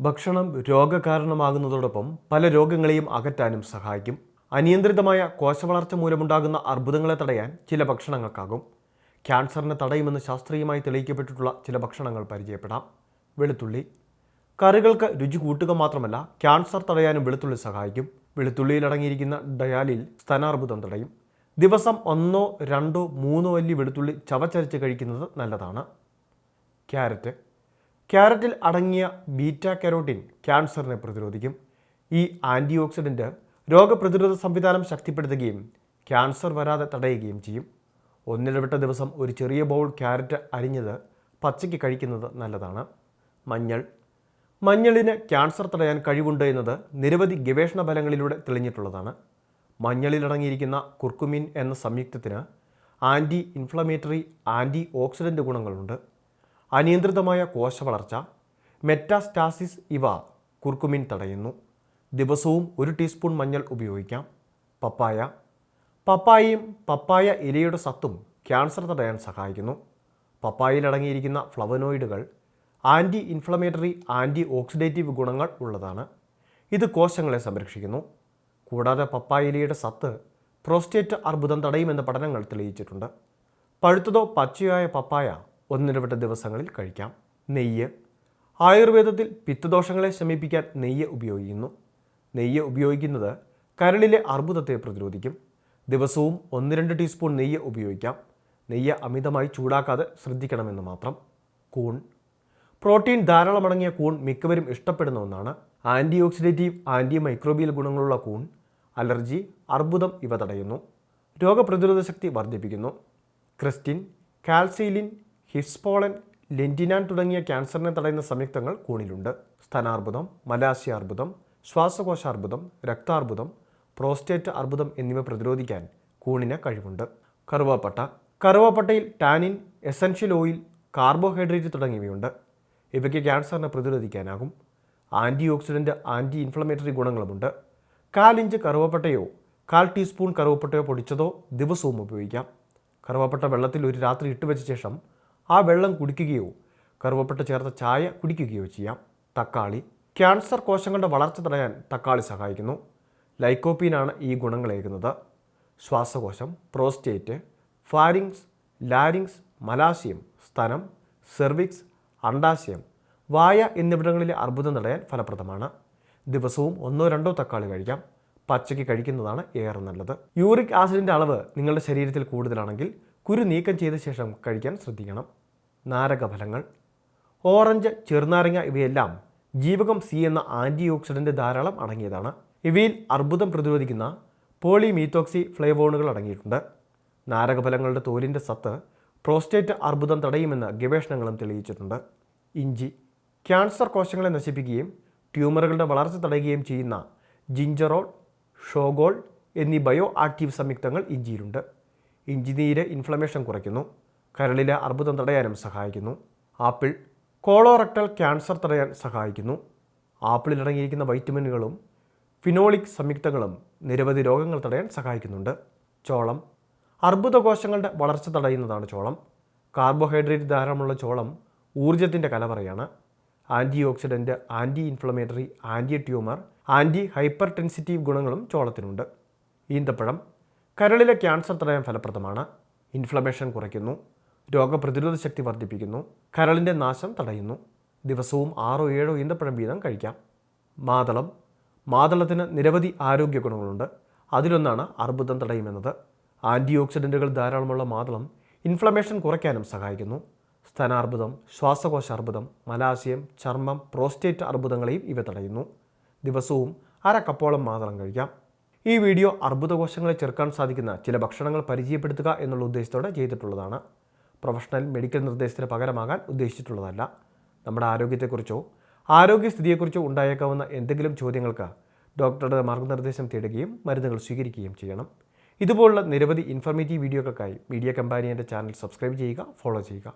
ഭക്ഷണം രോഗകാരണമാകുന്നതോടൊപ്പം പല രോഗങ്ങളെയും അകറ്റാനും സഹായിക്കും. അനിയന്ത്രിതമായ കോശവളർച്ച മൂലമുണ്ടാകുന്ന അർബുദങ്ങളെ തടയാൻ ചില ഭക്ഷണങ്ങൾക്കാകും. ക്യാൻസറിനെ തടയുമെന്ന് ശാസ്ത്രീയമായി തെളിയിക്കപ്പെട്ടിട്ടുള്ള ചില ഭക്ഷണങ്ങൾ പരിചയപ്പെടാം. വെളുത്തുള്ളി. കറികൾക്ക് രുചി കൂട്ടുക മാത്രമല്ല ക്യാൻസർ തടയാനും വെളുത്തുള്ളി സഹായിക്കും. വെളുത്തുള്ളിയിൽ അടങ്ങിയിരിക്കുന്ന ഡയാലിൽ സ്തനാർബുദം തടയും. ദിവസം ഒന്നോ രണ്ടോ മൂന്നോ അല്ലി വെളുത്തുള്ളി ചവച്ചരച്ച് കഴിക്കുന്നത് നല്ലതാണ്. ക്യാരറ്റ്. ക്യാരറ്റിൽ അടങ്ങിയ ബീറ്റ കരോട്ടിൻ ക്യാൻസറിനെ പ്രതിരോധിക്കും. ഈ ആന്റി ഓക്സിഡന്റ് രോഗപ്രതിരോധ സംവിധാനം ശക്തിപ്പെടുത്തുകയും ക്യാൻസർ വരാതെ തടയുകയും ചെയ്യും. ഒന്നിടവിട്ട ദിവസം ഒരു ചെറിയ ബൗൾ ക്യാരറ്റ് അരിഞ്ഞത് പച്ചയ്ക്ക് കഴിക്കുന്നത് നല്ലതാണ്. മഞ്ഞൾ. മഞ്ഞളിന് ക്യാൻസർ തടയാൻ കഴിവുണ്ട് എന്നത് നിരവധി ഗവേഷണ ഫലങ്ങളിലൂടെ തെളിഞ്ഞിട്ടുള്ളതാണ്. മഞ്ഞളിലടങ്ങിയിരിക്കുന്ന കുർക്കുമിൻ എന്ന സംയുക്തത്തിന് ആന്റി ഇൻഫ്ലമേറ്ററി ആന്റി ഓക്സിഡന്റ് ഗുണങ്ങളുണ്ട്. അനിയന്ത്രിതമായ കോശവളർച്ച മെറ്റാസ്റ്റാസിസ് ഇവ കുർക്കുമിൻ തടയുന്നു. ദിവസവും ഒരു ടീസ്പൂൺ മഞ്ഞൾ ഉപയോഗിക്കാം. പപ്പായ. പപ്പായയും പപ്പായ ഇലയുടെ സത്തും ക്യാൻസർ തടയാൻ സഹായിക്കുന്നു. പപ്പായയിൽ അടങ്ങിയിരിക്കുന്ന ഫ്ലവനോയിഡുകൾ ആന്റി ഇൻഫ്ലമേറ്ററി ആന്റി ഓക്സിഡേറ്റീവ് ഗുണങ്ങൾ ഉള്ളതാണ്. ഇത് കോശങ്ങളെ സംരക്ഷിക്കുന്നു. കൂടാതെ പപ്പായ ഇലയുടെ സത്ത് പ്രോസ്റ്റേറ്റ് അർബുദം തടയുമെന്ന് പഠനങ്ങൾ തെളിയിച്ചിട്ടുണ്ട്. പഴുത്തതോ പച്ചയോ ആയ പപ്പായ ഒന്നിടവിട്ട ദിവസങ്ങളിൽ കഴിക്കാം. നെയ്യ്. ആയുർവേദത്തിൽ പിത്തദോഷങ്ങളെ ശമിപ്പിക്കാൻ നെയ്യ് ഉപയോഗിക്കുന്നു. നെയ്യ് ഉപയോഗിക്കുന്നത് കരളിലെ അർബുദത്തെ പ്രതിരോധിക്കും. ദിവസവും ഒന്ന് രണ്ട് ടീസ്പൂൺ നെയ്യ് ഉപയോഗിക്കാം. നെയ്യ് അമിതമായി ചൂടാക്കാതെ ശ്രദ്ധിക്കണമെന്ന് മാത്രം. കൂൺ. പ്രോട്ടീൻ ധാരാളമടങ്ങിയ കൂൺ മിക്കവരും ഇഷ്ടപ്പെടുന്ന ഒന്നാണ്. ആന്റി ഓക്സിഡേറ്റീവ് ആന്റി മൈക്രോബിയൽ ഗുണങ്ങളുള്ള കൂൺ അലർജി അർബുദം ഇവ തടയുന്നു. രോഗപ്രതിരോധ ശക്തി വർദ്ധിപ്പിക്കുന്നു. ക്രിസ്റ്റിൻ കാൽസൈലിൻ ഹിസ്പോളൻ ലെന്റിനാൻ തുടങ്ങിയ ക്യാൻസറിനെ തടയുന്ന സംയുക്തങ്ങൾ കൂണിലുണ്ട്. സ്തനാർബുദം മലാശയ അർബുദം ശ്വാസകോശാർബുദം രക്താർബുദം പ്രോസ്റ്റേറ്റ് അർബുദം എന്നിവ പ്രതിരോധിക്കാൻ കൂണിന് കഴിവുണ്ട്. കറുവാപ്പട്ട. കറുവാപ്പട്ടയിൽ ടാനിൻ എസൻഷ്യൽ ഓയിൽ കാർബോഹൈഡ്രേറ്റ് തുടങ്ങിയവയുണ്ട്. ഇവയ്ക്ക് ക്യാൻസറിനെ പ്രതിരോധിക്കാനാകും. ആന്റി ഓക്സിഡന്റ് ആന്റി ഇൻഫ്ലമേറ്ററി ഗുണങ്ങളുമുണ്ട്. കാലിഞ്ച് കറുവപ്പട്ടയോ കാൽ ടീസ്പൂൺ കറുവപ്പട്ടയോ പൊടിച്ചതോ ദിവസവും ഉപയോഗിക്കാം. കറുവപ്പട്ട വെള്ളത്തിൽ ഒരു രാത്രി ഇട്ടുവെച്ച ശേഷം ആ വെള്ളം കുടിക്കുകയോ കറുവപ്പട്ട ചേർത്ത ചായ കുടിക്കുകയോ ചെയ്യാം. തക്കാളി ക്യാൻസർ കോശങ്ങളുടെ വളർച്ച തടയാൻ തക്കാളി സഹായിക്കുന്നു. ലൈക്കോപ്പീനാണ് ഈ ഗുണങ്ങളേകുന്നത് ശ്വാസകോശം പ്രോസ്റ്റേറ്റ് ഫാരിങ്സ് ലാരിങ്സ് മലാശയം സ്തനം സെർവിക്സ് അണ്ടാശയം വായ എന്നിവിടങ്ങളിലെ അർബുദം തടയാൻ ഫലപ്രദമാണ്. ദിവസവും ഒന്നോ രണ്ടോ തക്കാളി കഴിക്കാം. പച്ചയ്ക്ക് കഴിക്കുന്നതാണ് ഏറെ നല്ലത്. യൂറിക് ആസിഡിന്റെ അളവ് നിങ്ങളുടെ ശരീരത്തിൽ കൂടുതലാണെങ്കിൽ കുരു നീക്കം ചെയ്ത ശേഷം കഴിക്കാൻ ശ്രദ്ധിക്കണം. നാരകഫലങ്ങൾ ഓറഞ്ച് ചെറുനാരങ്ങ ഇവയെല്ലാം ജീവകം സി എന്ന ആന്റി ഓക്സിഡന്റ് ധാരാളം അടങ്ങിയതാണ്. ഇവയിൽ അർബുദം പ്രതിരോധിക്കുന്ന പോളിമീത്തോക്സി ഫ്ലേവോണുകൾ അടങ്ങിയിട്ടുണ്ട്. നാരകഫലങ്ങളുടെ തോലിന്റെ സത്ത് പ്രോസ്റ്റേറ്റ് അർബുദം തടയുമെന്ന് ഗവേഷണങ്ങളും തെളിയിച്ചിട്ടുണ്ട്. ഇഞ്ചി ക്യാൻസർ കോശങ്ങളെ നശിപ്പിക്കുകയും ട്യൂമറുകളുടെ വളർച്ച തടയുകയും ചെയ്യുന്ന ജിഞ്ചറോൾ ഷോഗോൾ എന്നീ ബയോ ആക്റ്റീവ് സംയുക്തങ്ങൾ ഇഞ്ചിയിലുണ്ട്. ഇഞ്ചി നീര് ഇൻഫ്ലമേഷൻ കുറയ്ക്കുന്നു. കരളിലെ അർബുദം തടയാനും സഹായിക്കുന്നു. ആപ്പിൾ കോളോറക്ടൽ ക്യാൻസർ തടയാൻ സഹായിക്കുന്നു. ആപ്പിളിൽ അടങ്ങിയിരിക്കുന്ന വൈറ്റമിനുകളും ഫിനോളിക് സംയുക്തങ്ങളും നിരവധി രോഗങ്ങൾ തടയാൻ സഹായിക്കുന്നുണ്ട്. ചോളം അർബുദകോശങ്ങളുടെ വളർച്ച തടയുന്നതാണ് ചോളം. കാർബോഹൈഡ്രേറ്റ് ധാരാളമുള്ള ചോളം ഊർജത്തിന്റെ കലവറയാണ്. Anti oxidant anti inflammatory anti tumour anti hypertensive ഗുണങ്ങളും ചോളത്തിനുണ്ട്. ഈന്തപ്പഴം കരളിലെ ക്യാൻസർ തടയാൻ ഫലപ്രദമാണ്. ഇൻഫ്ലമേഷൻ കുറയ്ക്കുന്നു. രോഗപ്രതിരോധ ശക്തി വർദ്ധിപ്പിക്കുന്നു. കരളിന്റെ നാശം തടയുന്നു. ദിവസവും ആറോ ഏഴോ ഈന്തപ്പഴം വീതം കഴിക്കാം. മാതളം. മാതളത്തിന് നിരവധി ആരോഗ്യ ഗുണങ്ങളുണ്ട്. അതിലൊന്നാണ് അർബുദം തടയുമെന്നത്. ആന്റി ഓക്സിഡന്റുകൾ ധാരാളമുള്ള മാതളം ഇൻഫ്ലമേഷൻ കുറയ്ക്കാനും സഹായിക്കുന്നു. സ്തനാർബുദം ശ്വാസകോശ അർബുദം മലാശയം ചർമ്മം പ്രോസ്റ്റേറ്റ് അർബുദങ്ങളെയും ഇവ തടയുന്നു. ദിവസവും അര കപ്പോളം മാതളം കഴിക്കാം. ഈ വീഡിയോ അർബുദകോശങ്ങളെ ചെറുക്കാൻ സാധിക്കുന്ന ചില ഭക്ഷണങ്ങൾ പരിചയപ്പെടുത്തുക എന്നുള്ള ഉദ്ദേശത്തോടെ ചെയ്തിട്ടുള്ളതാണ്. പ്രൊഫഷണൽ മെഡിക്കൽ നിർദ്ദേശത്തിന് പകരമാകാൻ ഉദ്ദേശിച്ചിട്ടുള്ളതല്ല. നമ്മുടെ ആരോഗ്യത്തെക്കുറിച്ചോ ആരോഗ്യസ്ഥിതിയെക്കുറിച്ചോ ഉണ്ടായേക്കാവുന്ന എന്തെങ്കിലും ചോദ്യങ്ങൾക്ക് ഡോക്ടറുടെ മാർഗനിർദ്ദേശം തേടുകയും മരുന്നുകൾ സ്വീകരിക്കുകയും ചെയ്യണം. ഇതുപോലുള്ള നിരവധി ഇൻഫർമേറ്റീവ് വീഡിയോകൾക്കായി മീഡിയ കമ്പാനിയന്റെ ചാനൽ സബ്സ്ക്രൈബ് ചെയ്യുക ഫോളോ ചെയ്യുക.